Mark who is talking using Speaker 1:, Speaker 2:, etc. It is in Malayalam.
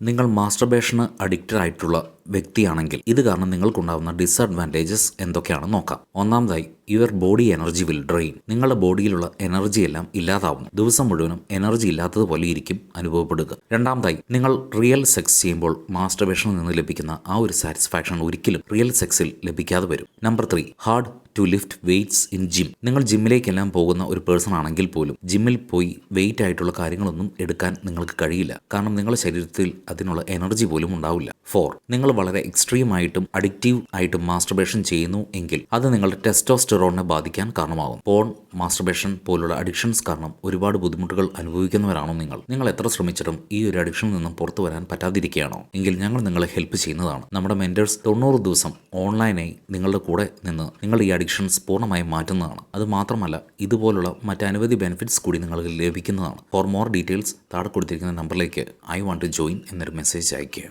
Speaker 1: നിങ്ങൾ മാസ്റ്റർബേഷന് അഡിക്റ്റഡ് ആയിട്ടുള്ള വ്യക്തിയാണെങ്കിൽ ഇത് കാരണം നിങ്ങൾക്കുണ്ടാകുന്ന ഡിസഡ്വാന്റേജസ് എന്തൊക്കെയാണെന്ന് നോക്കാം. ഒന്നാമതായി your body energy will drain നിങ്ങളുടെ ബോഡിയിലുള്ള എനർജി എല്ലാം ഇല്ലാതാവും ദിവസം മുഴുവനും എനർജി ഇല്ലാത്തതുപോലെ ഇരിക്കും അനുഭവപ്പെടുക. രണ്ടാമതായി നിങ്ങൾ റിയൽ സെക്സ് ചെയ്യുമ്പോൾ മാസ്റ്റർബേഷനിൽ നിന്ന് ലഭിക്കുന്ന ആ ഒരു സാറ്റിസ്ഫാക്ഷൻ ഒരിക്കലും റിയൽ സെക്സിൽ ലഭിക്കാതെ വരും. Number three hard to lift weights in gym നിങ്ങൾ ജിമ്മിലേക്കെല്ലാം പോകുന്ന ഒരു പേഴ്സൺ ആണെങ്കിൽ പോലും ജിമ്മിൽ പോയി വെയിറ്റ് ആയിട്ടുള്ള കാര്യങ്ങളൊന്നും എടുക്കാൻ നിങ്ങൾക്ക് കഴിയില്ല. കാരണം നിങ്ങളുടെ ശരീരത്തിൽ അതിനുള്ള എനർജി പോലും ഉണ്ടാവില്ല. ഫോർ നിങ്ങൾ വളരെ എക്സ്ട്രീം ആയിട്ടും അഡിക്റ്റീവ് ആയിട്ടും മാസ്റ്റർബേഷൻ ചെയ്യുന്നു എങ്കിൽ അത് നിങ്ങളുടെ ടെസ്റ്റോസ്റ്റെറോണിനെ ബാധിക്കാൻ കാരണമാകും. പോൺ മാസ്റ്റർബേഷൻ പോലുള്ള അഡിക്ഷൻസ് കാരണം ഒരുപാട് ബുദ്ധിമുട്ടുകൾ അനുഭവിക്കുന്നവരാണോ നിങ്ങൾ? നിങ്ങൾ എത്ര ശ്രമിച്ചിട്ടും ഈ ഒരു അഡിക്ഷനിൽ നിന്നും പുറത്തു വരാൻ പറ്റാതിരിക്കുകയാണോ? എങ്കിൽ ഞങ്ങൾ നിങ്ങളെ ഹെൽപ്പ് ചെയ്യുന്നതാണ്. നമ്മുടെ മെന്റേഴ്സ് തൊണ്ണൂറ് ദിവസം ഓൺലൈനായി നിങ്ങളുടെ കൂടെ നിന്ന് നിങ്ങൾ ഈ അഡിക്ഷൻസ് പൂർണമായും മാറ്റുന്നതാണ്. അത് മാത്രമല്ല ഇതുപോലുള്ള മറ്റനവധി ബെനിഫിറ്റ്സ് കൂടി നിങ്ങൾക്ക് ലഭിക്കുന്നതാണ്. ഫോർ മോർ ഡീറ്റെയിൽസ് താഴെ കൊടുത്തിരിക്കുന്ന നമ്പറിലേക്ക് ഐ വാണ്ട് ടു ജോയിൻ എന്നൊരു മെസ്സേജ് അയയ്ക്കുക.